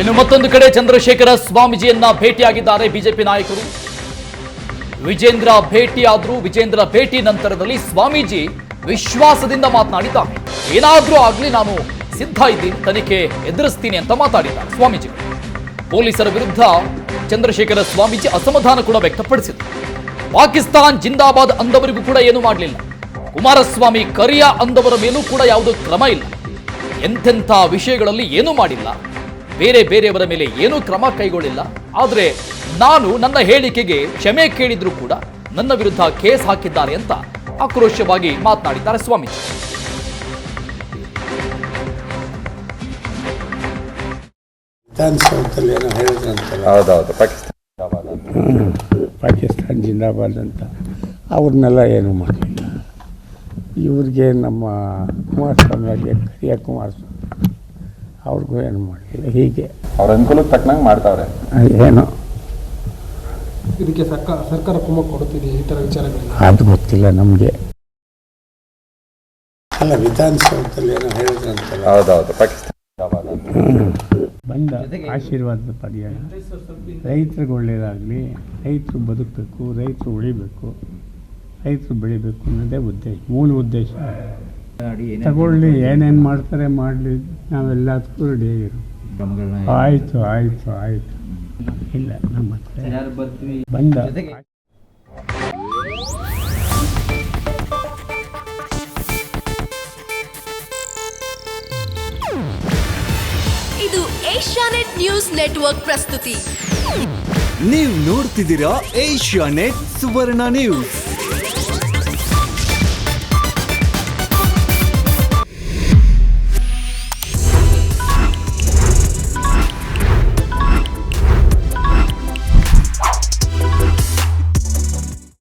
ಇನ್ನು ಮತ್ತೊಂದು ಕಡೆ ಚಂದ್ರಶೇಖರ ಸ್ವಾಮೀಜಿಯನ್ನ ಭೇಟಿಯಾಗಿದ್ದಾರೆ ಬಿಜೆಪಿ ನಾಯಕರು. ವಿಜೇಂದ್ರ ಭೇಟಿಯಾದರೂ, ವಿಜೇಂದ್ರ ಭೇಟಿ ನಂತರದಲ್ಲಿ ಸ್ವಾಮೀಜಿ ವಿಶ್ವಾಸದಿಂದ ಮಾತನಾಡಿದ್ದಾರೆ. ಏನಾದರೂ ಆಗ್ಲಿ ನಾನು ಸಿದ್ಧ ಇದ್ದೀನಿ, ತನಿಖೆ ಎದುರಿಸ್ತೀನಿ ಅಂತ ಮಾತಾಡಿದ್ದಾರೆ ಸ್ವಾಮೀಜಿ. ಪೊಲೀಸರ ವಿರುದ್ಧ ಚಂದ್ರಶೇಖರ ಸ್ವಾಮೀಜಿ ಅಸಮಾಧಾನ ಕೂಡ ವ್ಯಕ್ತಪಡಿಸಿದರು. ಪಾಕಿಸ್ತಾನ್ ಜಿಂದಾಬಾದ್ ಅಂದವರಿಗೂ ಕೂಡ ಏನು ಮಾಡಲಿಲ್ಲ. ಕುಮಾರಸ್ವಾಮಿ ಕರಿಯ ಅಂದವರ ಮೇಲೂ ಕೂಡ ಯಾವುದೂ ಕ್ರಮ ಇಲ್ಲ. ಎಂತೆಂಥ ವಿಷಯಗಳಲ್ಲಿ ಏನೂ ಮಾಡಿಲ್ಲ. ಬೇರೆ ಬೇರೆಯವರ ಮೇಲೆ ಏನೂ ಕ್ರಮ ಕೈಗೊಳ್ಳಿಲ್ಲ. ಆದರೆ ನಾನು ನನ್ನ ಹೇಳಿಕೆಗೆ ಕ್ಷಮೆ ಕೇಳಿದ್ರು ಕೂಡ ನನ್ನ ವಿರುದ್ಧ ಕೇಸ್ ಹಾಕಿದ್ದಾರೆ ಅಂತ ಆಕ್ರೋಶವಾಗಿ ಮಾತನಾಡಿದ್ದಾರೆ ಸ್ವಾಮಿ ಪಾಕಿಸ್ತಾನ ಜಿಂದಾಬಾದ್ ಅಂತ. ಅವ್ರನ್ನೆಲ್ಲ ಏನು ಮಾಡಲಿಲ್ಲ ಇವ್ರಿಗೆ ನಮ್ಮ ಕುಮಾರಸ್ವಾಮಿ ಕರಿಯ ಕುಮಾರಸ್ವಾಮಿ. ಅವ್ರಿಗೂ ಏನು ಮಾಡಿಲ್ಲ. ಹೀಗೆ. ಅವ್ರ ಅನುಕೂಲಕ್ಕೆ ತಕ್ಕನಂಗೆ ಮಾಡ್ತಾವ್ರೆ. ಏನು? ಇದಕ್ಕೆ ಸರ್ಕಾರ ಸರ್ಕಾರ ಕುಮ್ಮಕ್ಕು ಕೊಡುತ್ತಿದೆ ಈ ಥರ ವಿಚಾರಗಳು ಅದು ಗೊತ್ತಿಲ್ಲ ನಮಗೆ. ಅಲ್ಲ ವಿಧಾನಸೌಧದಲ್ಲಿ ಏನೋ ಹೇಳಿದ್ರಂತಲ್ಲ. ಹೌದೌದು ಹೌದು ಹೌದು ಅಂತ. ಬಂದ ಆಶೀರ್ವಾದದ ಪರ್ಯಾಯ. ರೈತರಿಗೆ ಒಳ್ಳೆಯದಾಗಲಿ ರೈತರು ಬದುಕಬೇಕು ರೈತರು ಉಳಿಬೇಕು ರೈತರು ಬೆಳಿಬೇಕು ಅನ್ನೋದೇ ಉದ್ದೇಶ. ಮೂಲ ಉದ್ದೇಶ. ತಗೊಳ್ಳಿ ಏನೇನು ಮಾಡ್ತಾರೆ ಮಾಡಲಿ. ನಾವೆಲ್ಲದಕ್ಕೂ ರೆಡಿ ಆಗಿರು ಆಯ್ತು ಆಯ್ತು ಆಯ್ತು. ಇಲ್ಲ ನಮ್ಮ ಹತ್ರ ಬಂದ. ಇದು ಏಷ್ಯಾನೆಟ್ ನ್ಯೂಸ್ ನೆಟ್ವರ್ಕ್ ಪ್ರಸ್ತುತಿ. ನೀವು ನೋಡ್ತಿದ್ದೀರಾ ಏಷ್ಯಾನೆಟ್ ಸುವರ್ಣ ನ್ಯೂಸ್.